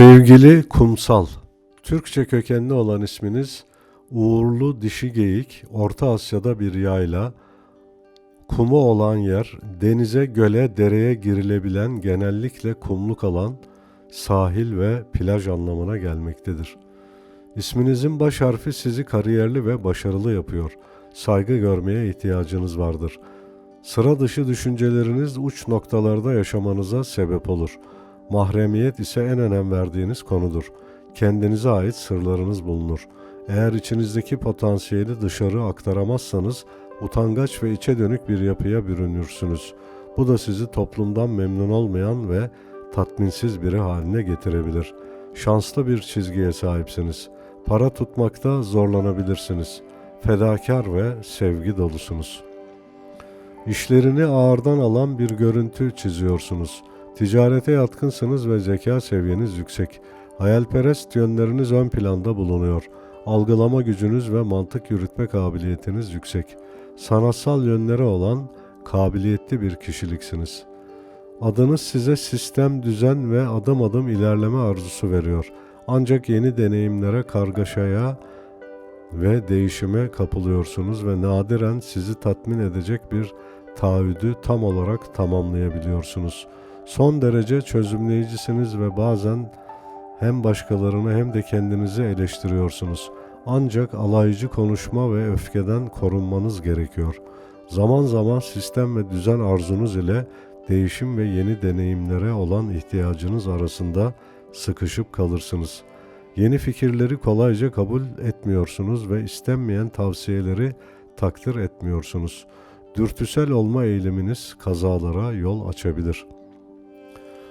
Sevgili kumsal, Türkçe kökenli olan isminiz uğurlu dişi geyik, Orta Asya'da bir yayla, kumu olan yer, denize, göle, dereye girilebilen genellikle kumluk alan, sahil ve plaj anlamına gelmektedir. İsminizin baş harfi sizi kariyerli ve başarılı yapıyor. Saygı görmeye ihtiyacınız vardır. Sıra dışı düşünceleriniz uç noktalarda yaşamanıza sebep olur. Mahremiyet ise en önem verdiğiniz konudur. Kendinize ait sırlarınız bulunur. Eğer içinizdeki potansiyeli dışarı aktaramazsanız utangaç ve içe dönük bir yapıya bürünürsünüz. Bu da sizi toplumdan memnun olmayan ve tatminsiz biri haline getirebilir. Şanslı bir çizgiye sahipsiniz. Para tutmakta zorlanabilirsiniz. Fedakar ve sevgi dolusunuz. İşlerini ağırdan alan bir görüntü çiziyorsunuz. Ticarete yatkınsınız ve zeka seviyeniz yüksek. Hayalperest yönleriniz ön planda bulunuyor. Algılama gücünüz ve mantık yürütme kabiliyetiniz yüksek. Sanatsal yönleri olan kabiliyetli bir kişiliksiniz. Adınız size sistem, düzen ve adım adım ilerleme arzusu veriyor. Ancak yeni deneyimlere, kargaşaya ve değişime kapılıyorsunuz ve nadiren sizi tatmin edecek bir taahhüdü tam olarak tamamlayabiliyorsunuz. Son derece çözümleyicisiniz ve bazen hem başkalarını hem de kendinizi eleştiriyorsunuz. Ancak alaycı konuşma ve öfkeden korunmanız gerekiyor. Zaman zaman sistem ve düzen arzunuz ile değişim ve yeni deneyimlere olan ihtiyacınız arasında sıkışıp kalırsınız. Yeni fikirleri kolayca kabul etmiyorsunuz ve istenmeyen tavsiyeleri takdir etmiyorsunuz. Dürtüsel olma eğiliminiz kazalara yol açabilir.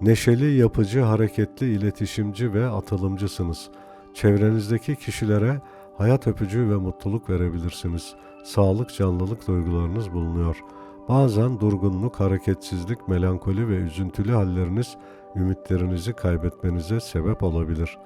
Neşeli, yapıcı, hareketli, iletişimci ve atılımcısınız. Çevrenizdeki kişilere hayat öpücüğü ve mutluluk verebilirsiniz. Sağlık, canlılık duygularınız bulunuyor. Bazen durgunluk, hareketsizlik, melankoli ve üzüntülü halleriniz ümitlerinizi kaybetmenize sebep olabilir.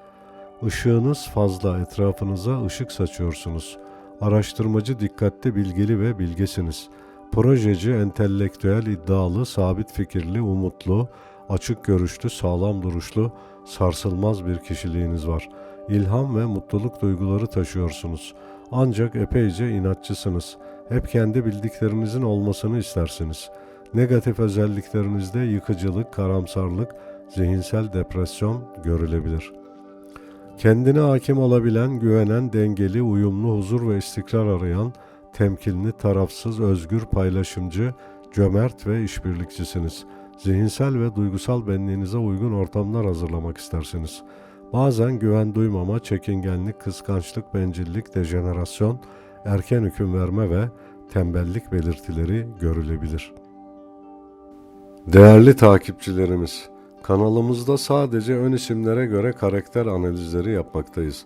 Işığınız fazla, etrafınıza ışık saçıyorsunuz. Araştırmacı, dikkatli, bilgili ve bilgesiniz. Projeci, entelektüel, iddialı, sabit fikirli, umutlu, açık görüşlü, sağlam duruşlu, sarsılmaz bir kişiliğiniz var. İlham ve mutluluk duyguları taşıyorsunuz. Ancak epeyce inatçısınız. Hep kendi bildiklerinizin olmasını istersiniz. Negatif özelliklerinizde yıkıcılık, karamsarlık, zihinsel depresyon görülebilir. Kendine hakim olabilen, güvenen, dengeli, uyumlu, huzur ve istikrar arayan, temkinli, tarafsız, özgür, paylaşımcı, cömert ve işbirlikçisiniz.'' Zihinsel ve duygusal benliğinize uygun ortamlar hazırlamak istersiniz. Bazen güven duymama, çekingenlik, kıskançlık, bencillik, dejenerasyon, erken hüküm verme ve tembellik belirtileri görülebilir. Değerli takipçilerimiz, kanalımızda sadece ön isimlere göre karakter analizleri yapmaktayız.